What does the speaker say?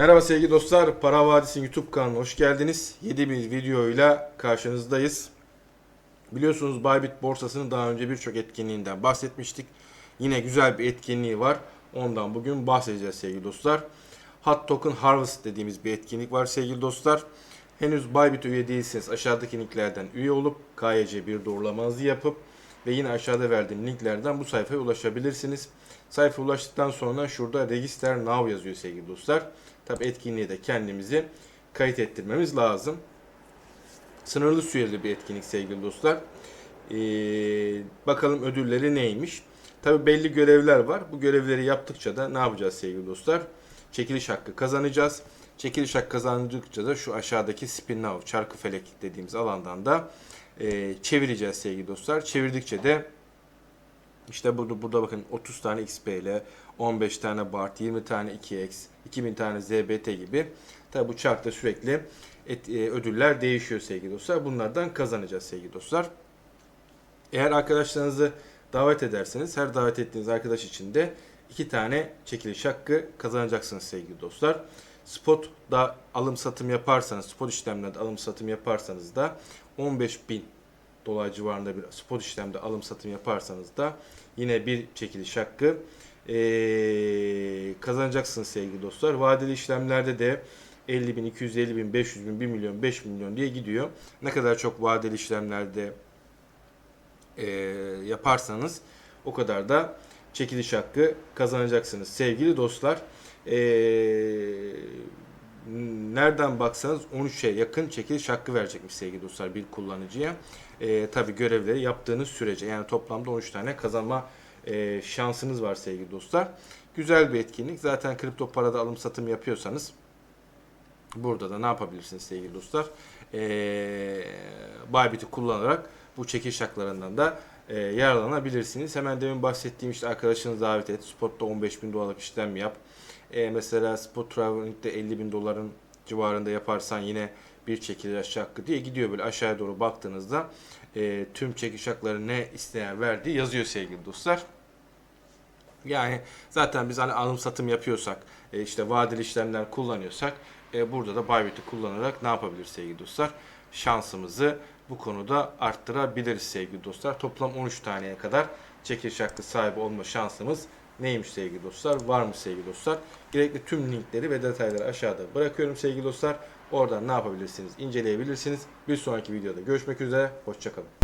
Merhaba sevgili dostlar, Para Vadisi YouTube kanalına hoş geldiniz. Yeni bir videoyla karşınızdayız. Biliyorsunuz Bybit borsasının daha önce birçok etkinliğinden bahsetmiştik. Yine güzel bir etkinliği var. Ondan bugün bahsedeceğiz sevgili dostlar. Hot Token Harvest dediğimiz bir etkinlik var sevgili dostlar. Henüz Bybit üye değilseniz aşağıdaki linklerden üye olup KYC bir doğrulamanızı yapıp ve yine aşağıda verdiğim linklerden bu sayfaya ulaşabilirsiniz. Sayfaya ulaştıktan sonra şurada Register Now yazıyor sevgili dostlar. Tabi etkinliğe de kendimizi kayıt ettirmemiz lazım. Sınırlı süreli bir etkinlik sevgili dostlar. Ee, bakalım ödülleri neymiş. Tabi belli görevler var. Bu görevleri yaptıkça da ne yapacağız sevgili dostlar? Çekiliş hakkı kazanacağız. Çekiliş hakkı kazandıkça da şu aşağıdaki spin now, çarkı felek dediğimiz alandan da e, çevireceğiz sevgili dostlar. Çevirdikçe de işte burada, burada bakın 30 tane XP'yle 15 tane BART, 20 tane 2X, 2000 tane ZBT gibi. Tabi bu çarkta sürekli et, e, ödüller değişiyor sevgili dostlar. Bunlardan kazanacağız sevgili dostlar. Eğer arkadaşlarınızı davet ederseniz her davet ettiğiniz arkadaş için de iki tane çekiliş hakkı kazanacaksınız sevgili dostlar. Spot da alım satım yaparsanız, spot işlemlerde alım satım yaparsanız da 15.000 dolar civarında bir spot işlemde alım satım yaparsanız da yine bir çekiliş hakkı ee, kazanacaksınız sevgili dostlar. Vadeli işlemlerde de 50 bin, 250 bin, 500 bin, 1 milyon, 5 milyon diye gidiyor. Ne kadar çok vadeli işlemlerde e, yaparsanız o kadar da çekiliş hakkı kazanacaksınız sevgili dostlar. E, nereden baksanız 13'e yakın çekiliş hakkı verecekmiş sevgili dostlar bir kullanıcıya. E, Tabi görevleri yaptığınız sürece yani toplamda 13 tane kazanma e, şansınız var sevgili dostlar. Güzel bir etkinlik. Zaten kripto parada alım satım yapıyorsanız burada da ne yapabilirsiniz sevgili dostlar? E, Bybit'i kullanarak bu çekiş haklarından da e, yararlanabilirsiniz. Hemen demin bahsettiğim işte arkadaşınızı davet et. Spot'ta 15 bin dolarlık işlem yap. E, mesela Spot Traveling'de 50 bin doların civarında yaparsan yine bir çekiliş hakkı diye gidiyor böyle aşağıya doğru baktığınızda e, tüm çekiş hakları ne isteyen verdiği yazıyor sevgili dostlar. Yani zaten biz hani alım satım yapıyorsak, e, işte vadeli işlemler kullanıyorsak e, burada da Bybit'i kullanarak ne yapabiliriz sevgili dostlar? Şansımızı bu konuda arttırabiliriz sevgili dostlar. Toplam 13 taneye kadar çekiliş hakkı sahibi olma şansımız neymiş sevgili dostlar? Varmış sevgili dostlar. Gerekli tüm linkleri ve detayları aşağıda bırakıyorum sevgili dostlar. Oradan ne yapabilirsiniz? inceleyebilirsiniz. Bir sonraki videoda görüşmek üzere. Hoşçakalın.